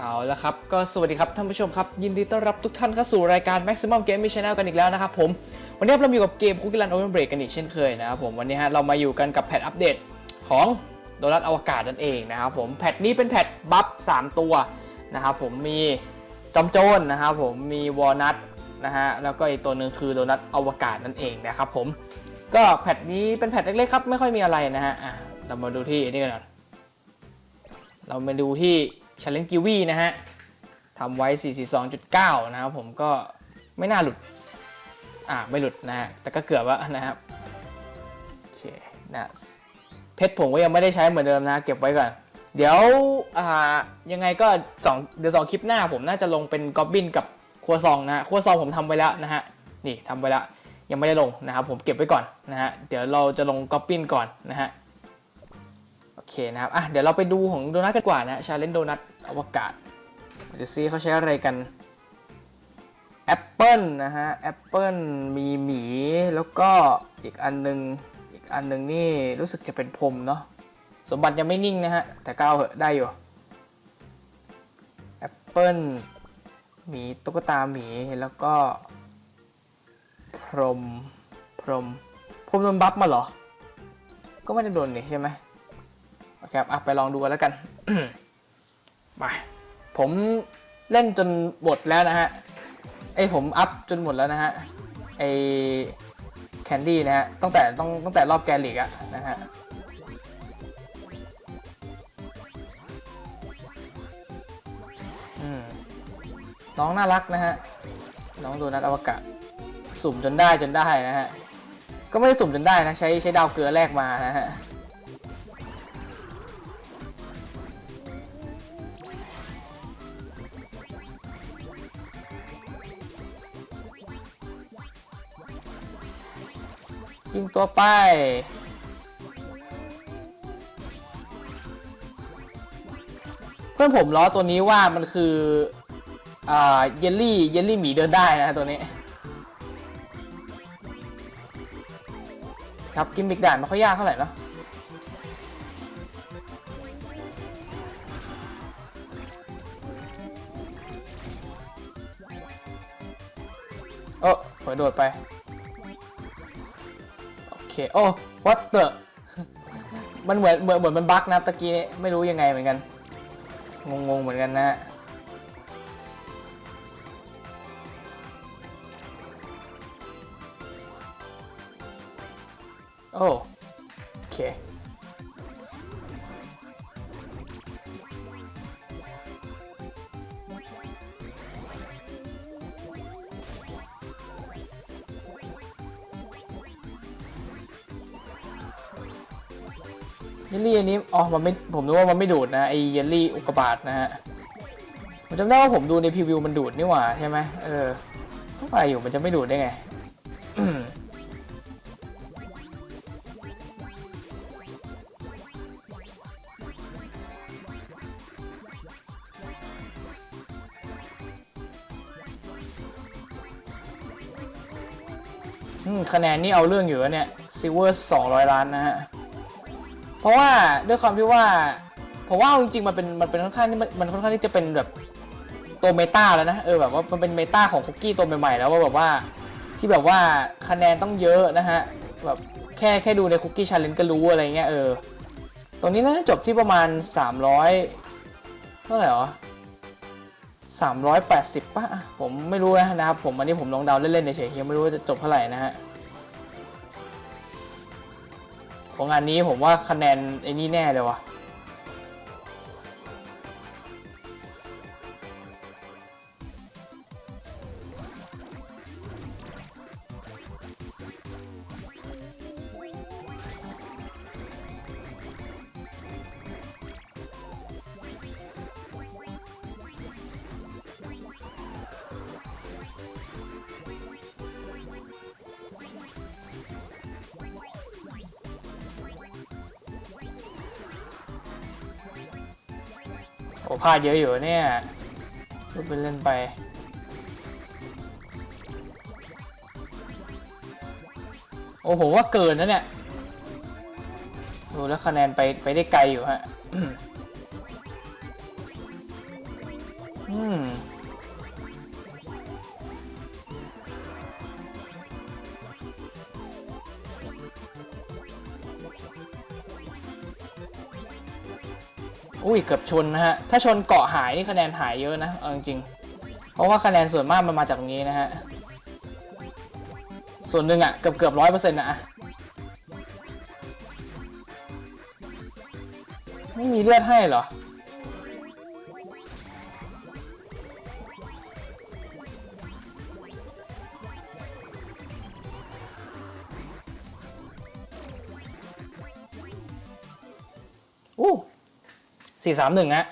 เอาละครับ ก็สวัสดีครับท่านผู้ชมครับ ยินดีต้อนรับทุกท่านเข้าสู่รายการ Maximum Gaming Channel กันอีกแล้วนะครับผม วันนี้เราอยู่กับเกม Cookie Run Open Break กันอีกเช่นเคยนะครับผมวันนี้ฮะเรามาอยู่กันกับแพทอัปเดตของโดนัทอวกาศนั่นเองนะครับผมแพทนี้เป็นแพทบัฟ3 ตัวนะครับผมมีจอมโจรนะครับผมมีวอลนัทนะฮะแล้วก็อีกตัวหนึ่งคือโดนัทอวกาศนั่นเองนะครับผมก็แพทนี้เป็นแพทเล็กๆครับไม่ค่อยมีอะไรนะฮะเรามาดูที่นี่กันก่อนเรามาดูที่ Challenge g i w i นะฮะทำไว้ 442.9 นะครับผมก็ไม่น่าหลุด อ่าไม่หลุดนะฮะ แต่ก็เกือบแล้วนะครับโอเคนะเพชรผมก็ยังไม่ได้ใช้เหมือนเดิมนะ เก็บไว้ก่อน เดี๋ยวอ่ายังไงก็สองเดี๋ยวสองคลิปหน้าผมน่าจะลงเป็นกอบบินกับครัวซองนะครัวซองผมทำไว้แล้วนะฮะ นี่ทำไว้แล้วยังไม่ได้ลงนะครับผมเก็บไว้ก่อนนะฮะ เดี๋ยวเราจะลงกอบบินก่อนนะฮะ เคนะครับ อะ เดี๋ยวเราไปดูของโดนัทกันกว่านะชาเลนโดนัทอวกาศจะซีเขาใช้อะไรกันแอปเปิลนะฮะแอปเปิลมีหมี แล้วก็อีกอันหนึง อีกอันหนึงนี่รู้สึกจะเป็นพรมเนาะสมบัติยังไม่นิ่งนะฮะ แต่ก้าวเหอะได้อยู่แอปเปิลหมีตุ๊กตาหมีแล้วก็ พรม พรม พรมโดนบัฟมาเหรอ ก็ไม่ได้โดนนี่ใช่ไหม ครับอะไปลองดูกันแล้วกันไปผมเล่นจนหมดแล้วนะฮะไอผมอัพจนหมดแล้วนะฮะไอแคนดี้นะฮะตั้งแต่ต้องตั้งแต่รอบแกลิกอะนะฮะอืมน้องน่ารักนะฮะ น้องโดนัทอวกาศ สุ่มจนได้จนได้นะฮะ ก็ไม่ได้สุ่มจนได้นะ ใช้ใช้ดาวเกลือแรกมานะฮะ ยิงตัวไป เพื่อนผมล้อตัวนี้ว่ามันคืออ่าเยลลี่เยลลี่หมีเดินได้นะตัวนี้ ครับกิมมิกด่านไม่ค่อยยากเท่าไหร่เนาะโอ้เผยโดดไป โอเคโอ้ what the มันเหมือนเหมือนเหมือนมันบั๊กนะตะกี้นี้ไม่รู้ยังไงเหมือนกัน งงๆเหมือนกันนะ เยลลี่อันนี้ อ๋อ มันไม่ ผมนึกว่ามันไม่ดูดนะ ไอเยลลี่อุกกาบาตนะฮะ ผมจำได้ว่าผมดูในพรีวิวมันดูดนี่หว่าใช่ไหมเออก็ไปอยู่มันจะไม่ดูดได้ไงคะแนนนี่เอาเรื่องอยู่แล้วเนี่ยซิเวอร์200ล้านนะฮะ เพราะว่าด้วยความที่ว่าผมว่าเอาจริงๆมันเป็นมันเป็นค่อนข้างที่มันมันค่อนข้างที่จะเป็นแบบตัวเมตาแล้วนะเออแบบว่ามันเป็นเมตาของคุกกี้ตัวใหม่ๆแล้วว่าแบบว่าที่แบบว่าคะแนนต้องเยอะนะฮะแบบแค่แค่ดูในคุกกี้ชาเลนจ์ก็รู้อะไรเงี้ยเออตรงนี้น่าจะจบที่ประมาณ 300เท่าไหร่หรอ380ป่ะอะผมไม่รู้นะนะครับผมอันนี้ผมลองเดาเล่นๆเฉยๆยังไม่รู้ว่าจะจบเท่าไหร่นะฮะ ของงานนี้ผมว่าคะแนนไอ้นี่แน่เลยวะ โอ้พลาดเยอะอยู่เนี่ยพูดไปเล่นไป โอ้โหว่าเกินนะเนี่ยดูแล้วคะแนนไปไปได้ไกลอยู่ฮะ อืม อุ้ยเกือบชนนะฮะ ถ้าชนเกาะหายนี่คะแนนหายเยอะนะเอาจริงๆเพราะว่าคะแนนส่วนมากมันมาจากตรงนี้นะฮะ ส่วนหนึ่งอะเกือบเกือบร้อยเปอร์เซ็นต์อะไม่มีเลือดให้เหรอ สี่สามหนึ่งอะ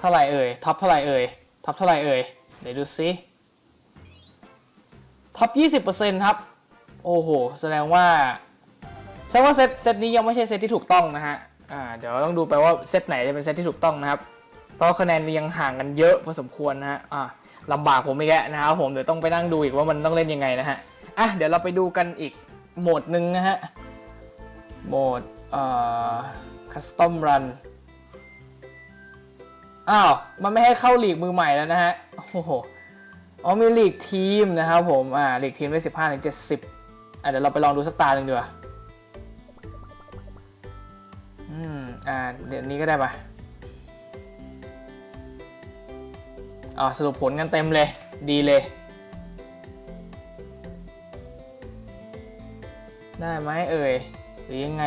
เท่าไหร่เอ่ยท็อปเท่าไหร่เอ่ยท็อปเท่าไหร่เอ่ยเดี๋ยวดูซิท็อป20%ครับ โอ้โห แสดงว่าแสดงว่าเซตเซตนี้ยังไม่ใช่เซตที่ถูกต้องนะฮะอ่าเดี๋ยวต้องดูไปว่าเซตไหนจะเป็นเซตที่ถูกต้องนะครับ เพราะคะแนนยังห่างกันเยอะพอสมควรนะฮะอ่าลำบากผมอีกแล้วนะครับผมเดี๋ยวต้องไปนั่งดูอีกว่ามันต้องเล่นยังไงนะฮะอะเดี๋ยวเราไปดูกันอีกโหมดหนึ่งนะฮะโหมดเอ่อ custom run อ้าวมันไม่ให้เข้าลีกมือใหม่แล้วนะฮะโอ้โหอ๋อมีลีกทีมนะครับผมอ่าลีกทีมได้สิบห้าถึงเจ็ดสิบอะเดี๋ยวเราไปลองดูสักตาหนึ่งดีกว่าอืมอ่าเดี๋ยวนี้ก็ได้ปะอ๋อสรุปผลกันเต็มเลยดีเลย ได้ไหมเอ่ย หรือยังไง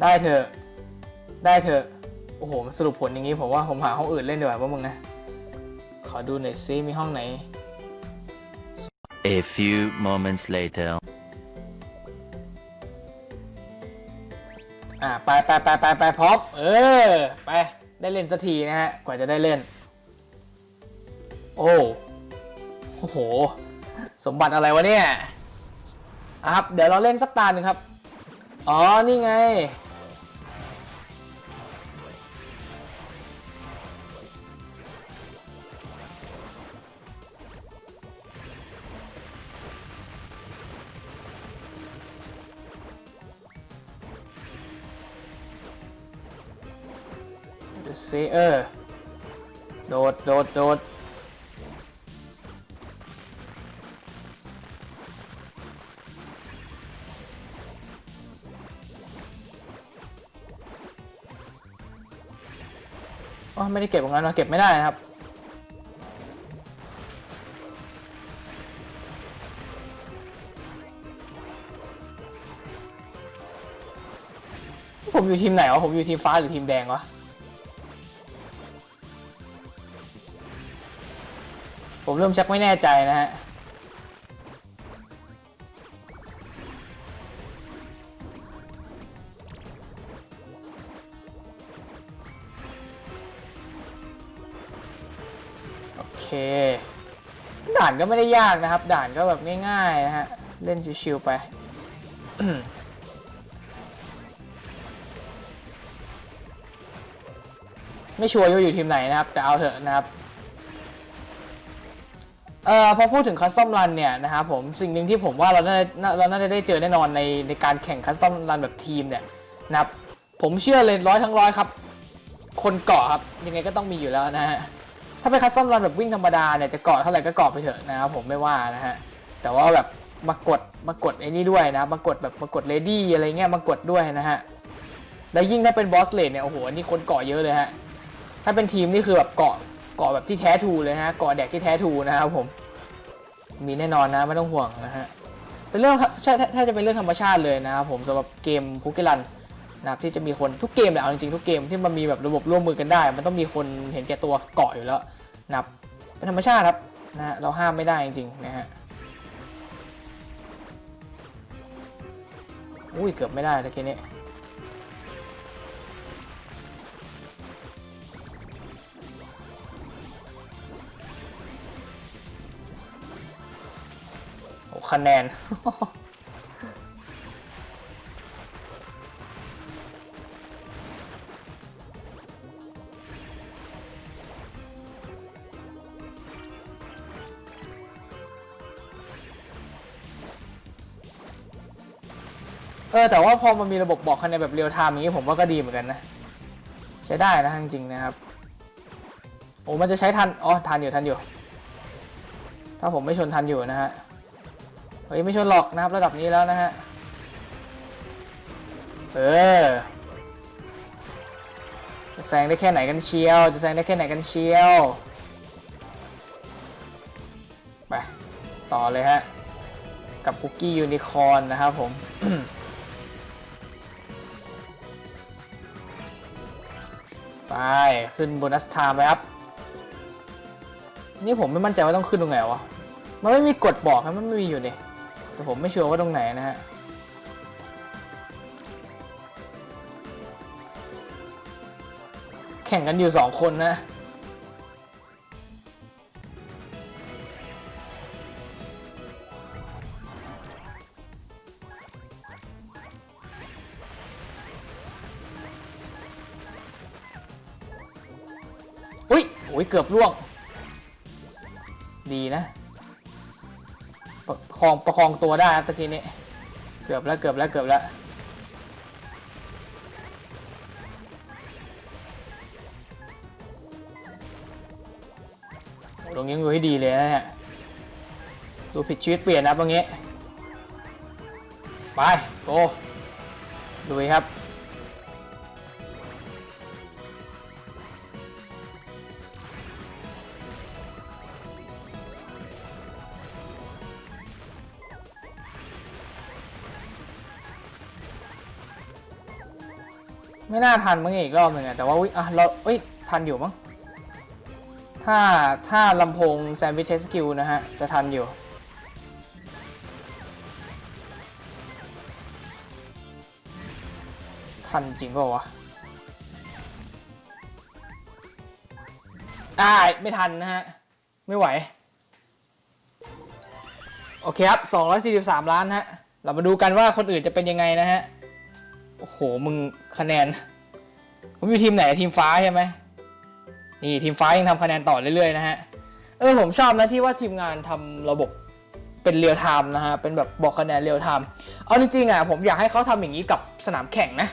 ได้เถอะ ได้เถอะ อ้โห สรุปผลอย่างนี้ผมว่าผมหาห้องอื่นเล่นดีกว่าว่ามึงนะ ขอดูหน่อยซิมีห้องไหน A few moments later. อ่าไปไปไปไปไปพร้อมเออ ไป ได้เล่นสักทีนะฮะ กว่าจะได้เล่น โอ้โอ้โห สมบัติอะไรวะเนี่ยอะครับ เดี๋ยวเราเล่นสักตาหนึ่งครับ อ๋อ นี่ไง ซเออโดด โดด โดด อ๋อ ไม่ได้เก็บตรงนั้นนะเก็บไม่ได้นะครับ ผมอยู่ทีมไหนวะ ผมอยู่ทีมฟ้าหรือทีมแดงวะ ผมเริ่มชักไม่แน่ใจนะฮะ โอเค ด่านก็ไม่ได้ยากนะครับ ด่านก็แบบง่ายๆนะฮะ เล่นชิวๆไปไม่ชัวร์ว่าอยู่ทีมไหนนะครับ แต่เอาเถอะนะครับ เอ่อพอพูดถึงคัสตอมรันเนี่ยนะครับผมสิ่งหนึ่งที่ผมว่าเราน่าเราน่าจะได้เจอแน่นอนในในการแข่งคัสตอมรันแบบทีมเนี่ยนะครับผมเชื่อเลยร้อยทั้งร้อยครับ คนเกาะครับยังไงก็ต้องมีอยู่แล้วนะฮะถ้าเป็นคัสตอมรันแบบวิ่งธรรมดาเนี่ยจะเกาะเท่าไหร่ก็เกาะไปเถอะนะครับผมไม่ว่านะฮะแต่ว่าแบบมากดมากดไอ้นี่ด้วยนะมากดแบบมากดเลดี้อะไรเงี้ยมากดด้วยนะฮะแล้วยิ่งถ้าเป็นบอสเลนเนี่ยโอ้โหอันนี่คนเกาะเยอะเลยฮะถ้าเป็นทีมนี่คือแบบเกาะ เกาะแบบที่แท้ทูเลยฮะเกาะแดกที่แท้ทูนะครับผม มีแน่นอนนะไม่ต้องห่วงนะฮะเป็นเรื่องใช่ถ้าจะเป็นเรื่องธรรมชาติเลยนะครับผมสำหรับเกมคุกกี้รันนะครับที่จะมีคนทุกเกมเลยเอาจริงๆทุกเกมที่มันมีแบบระบบร่วมมือกันได้ มันต้องมีคนเห็นแก่ตัวเกาะอยู่แล้วนะครับเป็นธรรมชาติครับนะฮะเราห้ามไม่ได้จริงๆนะฮะอุ้ยเกือบไม่ได้ตะกี้นี้ คะแนน เออแต่ว่าพอมันมีระบบบอกคะแนนแบบเรียลไทม์อย่างนี้ผมว่าก็ดีเหมือนกันนะ ใช้ได้นะจริงๆนะครับ โอ้มันจะใช้ทัน อ๋อ ทันอยู่ทันอยู่ ถ้าผมไม่ชนทันอยู่นะฮะ ฮ้ยไม่ชนหรอกนะครับระดับนี้แล้วนะฮะ เออ จะแซงได้แค่ไหนกันเชียว จะแซงได้แค่ไหนกันเชียว ไป ต่อเลยฮะ กับคุกกี้ยูนิคอร์นนะครับผมไปขึ้นโบนัสไทม์ไปครับ นี่ผมไม่มั่นใจว่าต้องขึ้นตรงไหนวะ มันไม่มีกฎบอกครับมันไม่มีอยู่เนี่ย แต่ผมไม่ชัวร์ว่าตรงไหนนะฮะแข่งกันอยู่สองคนนะ อุ้ยโอ้ยเกือบล่วง ดีนะ องประคองตัวได้ครับตะกี้นี้ เกือบแล้วเกือบแล้วเกือบแล้วตรงนี้ดูให้ดีเลยนะเนี่ยดูผิดชีวิตเปลี่ยนนะตรงนี้ ไปโกดูครับ ไม่น่าทันมั้งอีกรอบหนึ่งอะแต่ว่าอุ๊ยอะเราเอ้ยทันอยู่มั้งถ้าถ้าลำโพงแซนด์วิชสกิลนะฮะ จะทันอยู่ ทันจริงเปล่าวะอ่าไม่ทันนะฮะ ไม่ไหว โอเคครับ 243 ล้านฮะ เรามาดูกันว่าคนอื่นจะเป็นยังไงนะฮะ อ้โห มึงคะแนน ผมอยู่ทีมไหนทีมฟ้าใช่ไหมนี่ทีมฟ้ายังทำคะแนนต่อเรื่อยๆนะฮะ เออผมชอบนะที่ว่าทีมงานทำระบบเป็นเรียลไทม์นะฮะ เป็นแบบบอกคะแนนเรียลไทม์เอาจริงๆอะผมอยากให้เขาทำอย่างนี้กับสนามแข่งนะ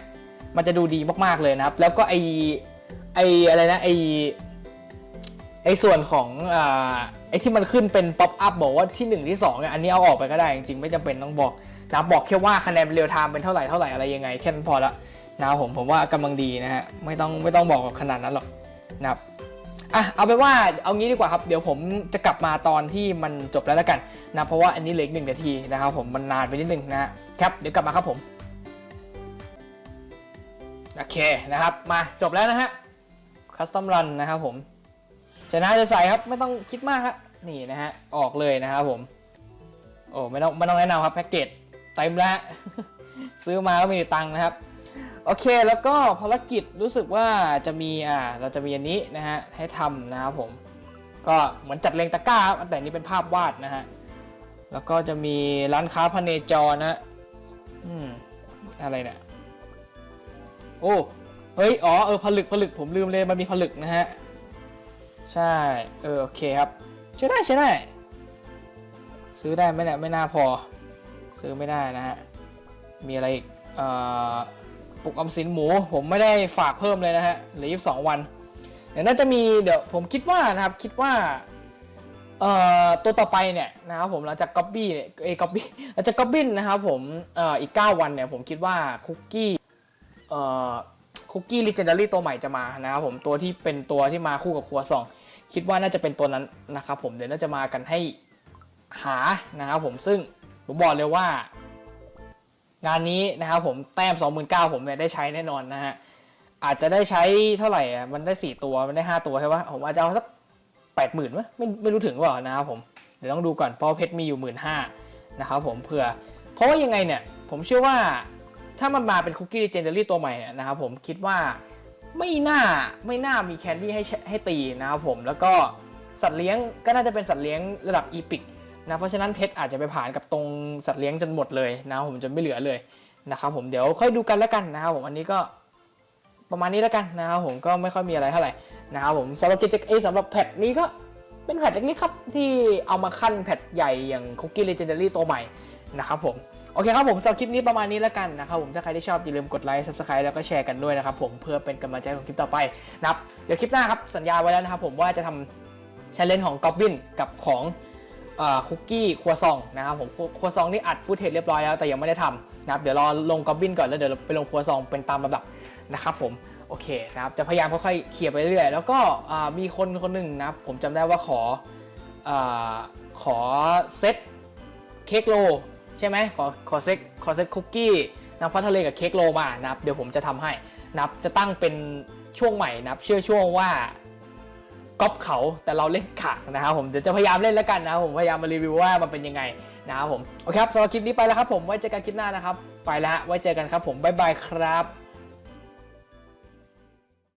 มันจะดูดีมากๆเลยนะครับ แล้วก็ไอไออะไรนะไอไอส่วนของอ่าไอที่มันขึ้นเป็นป๊อปอัพบอกว่าที่ 1 ที่2เนี่ยอันนี้เอาออกไปก็ได้จริงๆไม่จำเป็นต้องบอก นะบอกแค่ว่าคะแนนเรียลไทม์เป็นเท่าไหร่เท่าไหร่อะไรยังไงแค่นั้นพอละนะครับผมผมว่ากำลังดีนะฮะไม่ต้องไม่ต้องบอกขนาดนั้นหรอกนะครับอะเอาไปว่าเอางี้ดีกว่าครับเดี๋ยวผมจะกลับมาตอนที่มันจบแล้วแล้วกันนะเพราะว่าอันนี้เหลืออีกหนึ่งนาทีนะครับผมมันนานไปนิดนึงนะครับเดี๋ยวกลับมาครับผมโอเคนะครับมาจบแล้วนะฮะคัสตอมรันนะครับผมชนะจะใส่ครับไม่ต้องคิดมากครับนี่นะฮะออกเลยนะครับผมโอ้ไม่ต้องไม่ต้องแนะนำครับแพ็กเกจ เต็มแล้ว ซื้อมาก็ไมมีตังค์นะครับ โอเคแล้วก็ภารกิจรู้สึกว่าจะมีอ่าเราจะมีอันนี้นะฮะให้ทำนะครับผม ก็เหมือนจัดเรียงตะกร้าแต่นนี้เป็นภาพวาดนะฮะ แล้วก็จะมีร้านค้าพเนจรนะอืมอะไรเนี่ยโอ้เฮ้ยอ๋อเออผลึกผลึกผมลืมเลยมันมีผลึกนะฮะใช่เออโอเคครับใช้ได้ใช้ได้ ซื้อได้ไหมเนี่ยไม่น่าพอ ซื้อไม่ได้นะฮะ มีอะไรอีกปลุกออมสินหมู ผมไม่ได้ฝากเพิ่มเลยนะฮะเหลือยี่สองวัน เดี๋ยวน่าจะมีเดี๋ยวผมคิดว่านะครับคิดว่าตัวต่อไปเนี่ยนะครับผมหลังจากก๊อบบี้เนี่ยเอยก๊อบบี้หลังจากก๊อบบินนะครับผมอ,อีก 9 วันเนี่ยผมคิดว่าคุกกี้คุกกี้ลิเจนดารี่ตัวใหม่จะมานะครับผมตัวที่เป็นตัวที่มาคู่กับครัวซอง คิดว่าน่าจะเป็นตัวนั้นนะครับผมเดี๋ยวน่าจะมากันให้หานะครับผมซึ่ง ผมบอกเลยว่า งานนี้นะครับผมแต้ม 29,000ผมเนี่ยได้ใช้แน่นอนนะฮะอาจจะได้ใช้เท่าไหร่อะมันได้ 4 ตัวมันได้ 5 ตัวใช่ปะผมอาจจะเอาสัก80,000มั้ยไม่ไม่รู้ถึงว่านะครับผมเดี๋ยวต้องดูก่อนเพราะเพชรมีอยู่1 5ื่นนะครับผมเผื่อ เพราะว่ายังไงเนี่ยผมเชื่อว่าถ้ามันมาเป็นคุกกี้เจนเดอรี่ตัวใหม่นะครับผมคิดว่าไม่น่าไม่น่ามีแคนดี้ให้ให้ตีนะครับผมแล้วก็สัตว์เลี้ยงก็น่าจะเป็นสัตว์เลี้ยงระดับอีพิก นะเพราะฉะนั้นเพชรอาจจะไปผ่านกับตรงสัตว์เลี้ยงจนหมดเลยนะครับผมจนไม่เหลือเลยนะครับผมเดี๋ยวค่อยดูกันแล้วกันนะครับผมอันนี้ก็ประมาณนี้แล้วกันนะครับผมก็ไม่ค่อยมีอะไรเท่าไหร่นะครับผมสำหรับกิจกรรมสำหรับแพทนี้ก็เป็นแพทเล็กๆครับที่เอามาขั้นแพทใหญ่อย่างคุกกี้เลเจนดารี่ตัวใหม่นะครับผมโอเคครับผมสำหรับคลิปนี้ประมาณนี้แล้วกันนะครับผมถ้าใครที่ชอบอย่าลืมกดไลค์ subscribe แล้วก็แชร์กันด้วยนะครับผมเพื่อเป็นกำลังใจของคลิปต่อไปนะครับเดี๋ยวคลิปหน้าครับสัญญาไว้แล้วนะครับผมว่าจะทำชาเลนจ์ของกอบบินกับของ คุกกี้ครัวซองนะครับผมครัวซองนี่อัดฟุตเทจเรียบร้อยแล้วแต่ยังไม่ได้ทำนะครับเดี๋ยวรอลงกอบบินก่อนแล้วเดี๋ยวไปลงครัวซองเป็นตามลำดับนะครับผมโอเคนะครับจะพยายามค่อยๆเคลียร์ไปเรื่อยๆแล้วก็มีคนคนหนึ่งนะครับผมจำได้ว่าขออขอเซตเค้กโลใช่ไหมขอขอเซตขอเซตคุกกี้น้ำฟ้าทะเลกับเค้กโลมานะครับเดี๋ยวผมจะทำให้นะครับจะตั้งเป็นช่วงใหม่นะครับเชื่อช่วงว่า ก๊อปเขาแต่เราเล่นขากนะครับผมเดี๋ยวจะพยายามเล่นแล้วกันนะครับผมพยายามมารีวิวว่ามันเป็นยังไงนะครับผมโอเคครับสำหรับคลิปนี้ไปแล้วครับผมไว้เจอกันคลิปหน้านะครับ ไปแล้วไว้เจอกันครับผมบ๊ายบายครับ